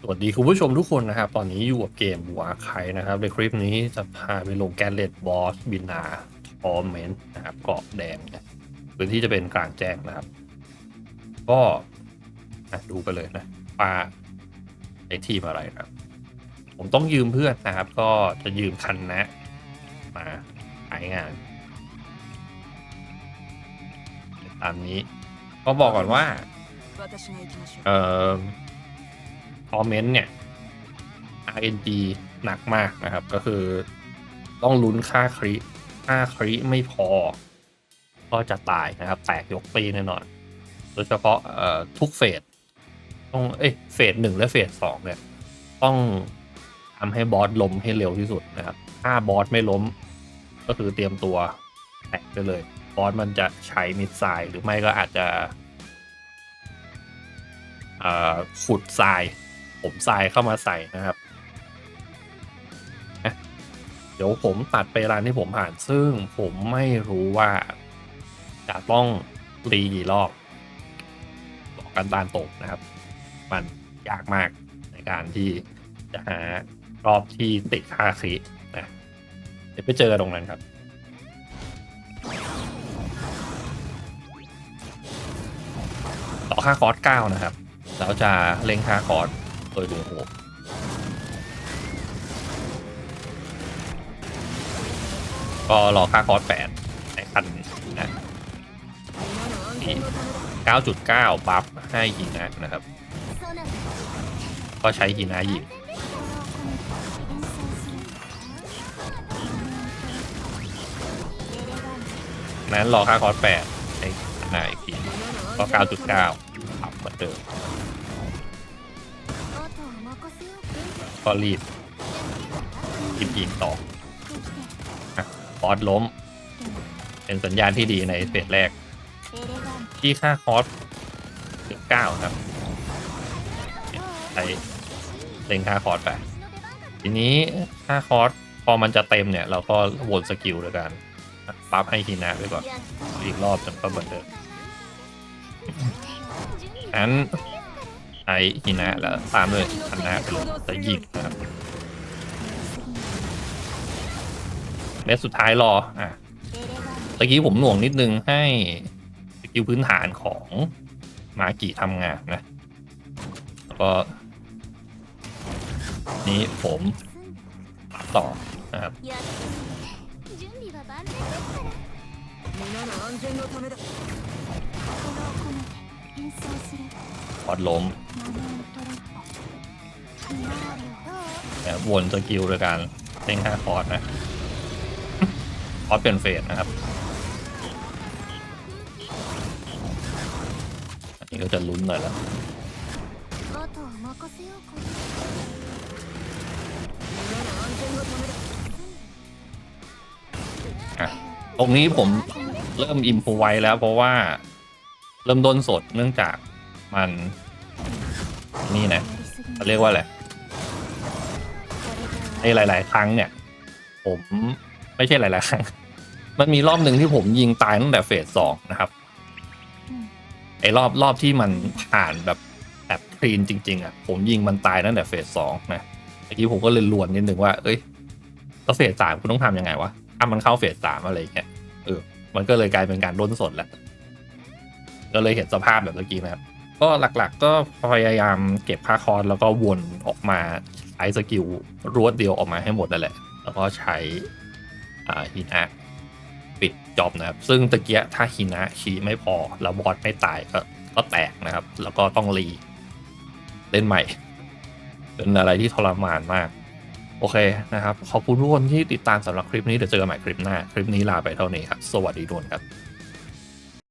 สวัสดีคุณผู้ชมทุกคนนะครับ ตอนนี้อยู่กับเกมวัวไคนะครับ ในคลิปนี้จะพาไปลงแกนเลตบอสบินาทอร์เมนต์นะครับเกาะแดงนะพื้นที่จะเป็นกลางแจ้งนะครับ ก็ดูไปเลยนะปลาไอทีมอะไรนะผมต้องยืมเพื่อนนะครับ ก็จะยืมคันนะ มาขายงาน ตามนี้ ก็บอกก่อนว่า เออ คอมเมนต์เนี่ย RNG หนักมากนะครับ ก็คือต้องลุ้นค่าคริค่าคริไม่พอ ก็จะตายนะครับ แตกยกตีแน่นอน โดยเฉพาะทุกเฟสต้องเอ้ยเฟสหนึ่งและเฟสสองเนี่ย ต้องทำให้บอสล้มให้เร็วที่สุดนะครับ ถ้าบอสไม่ล้ม ก็คือเตรียมตัวแตกไปเลย บอสมันจะใช้มิดไซด์หรือไม่ก็อาจจะขุดทราย ผมทรายเข้ามาใส่นะครับเดี๋ยวผมตัดไปร้านที่ผมผ่าน ซึ่งผมไม่รู้ว่า จะต้องรีกี่รอบบอกกันตามตรงนะครับ มันยากมากในการที่จะหารอบที่ติดค่าคลินะเดี๋ยวไปเจอกันตรงนั้นครับต่อค่าคอร์สเก้านะครับ แล้วจะเล็งค่าคอร์ส เออดูโหก็รอค่าคอร์สแปดในขั้นนะเก้าจุดเก้าบัฟให้ฮีนะนะครับ ก็ใช้ฮีนะยิงนั้นรอค่าคอร์สแปดในขณะอีกทีก็เก้าจุดเก้าบัฟเหมือนเดิม ก็รีบรีบยิงต่อคอร์สล้ม เป็นสัญญาณที่ดีในเฟสแรก ที่ค่าคอร์สเก้าครับใช้เล็งค่าคอร์สไป ทีนี้ค่าคอร์สพอมันจะเต็มเนี่ย เราก็วนสกิลด้วยกันปั๊บให้ฮีนาไปก่อน อีกรอบจนก็เหมือนเดิมนั้น ใช้ฮินะแล้วตามด้วยอันนะเป็นตะยิกนะครับและสุดท้ายรออะตะกี้ผมหน่วงนิดนึงให้สกิลพื้นฐานของมากิทำงานนะแล้วก็นี่ผมต่อครับ พอดล้มแบบวนสกิลโดยการเต้งห้าคอร์ดนะคอร์สเปลี่ยนเฟสนะครับอันนี้ก็จะลุ้นหน่อยละตรงนี้ผมเริ่มอิมพไว้แล้วเพราะว่า เริ่มต้นสดเนื่องจากมันนี่นะเขาเรียกว่าอะไรไอ้หลาย ๆ ครั้งเนี่ย ผมไม่ใช่หลาย ๆ ครั้ง มันมีรอบหนึ่งที่ผมยิงตายตั้งแต่เฟสสองนะครับไอ้รอบรอบที่มันผ่านแบบแบบคลีนจริง ๆ อะ ผมยิงมันตายตั้งแต่เฟสสองนะเมื่อกี้ผมก็เลยลวนนิดนึงว่า เอ้ยแล้วเฟสสามคุณต้องทำยังไงวะถ้ามันเข้าเฟสสามอะไรอย่างเงี้ยเออ มันก็เลยกลายเป็นการด้นสดแหละ ก็เลยเห็นสภาพแบบเมื่อกี้นะครับ ก็หลักๆก็พยายามเก็บค่าคอร์สแล้วก็วนออกมาใช้สกิลรวดเดียวออกมาให้หมดนั่นแหละ แล้วก็ใช้ฮินะปิดจอบนะครับ ซึ่งตะเกียถ้าฮินะชี้ไม่พอ แล้วบอสไม่ตายก็ก็แตกนะครับ แล้วก็ต้องรีเล่นใหม่ เป็นอะไรที่ทรมานมาก โอเคนะครับ ขอบคุณทุกคนที่ติดตามสำหรับคลิปนี้ เดี๋ยวเจอกันใหม่คลิปหน้า คลิปนี้ลาไปเท่านี้ครับ สวัสดีทุกคนครับ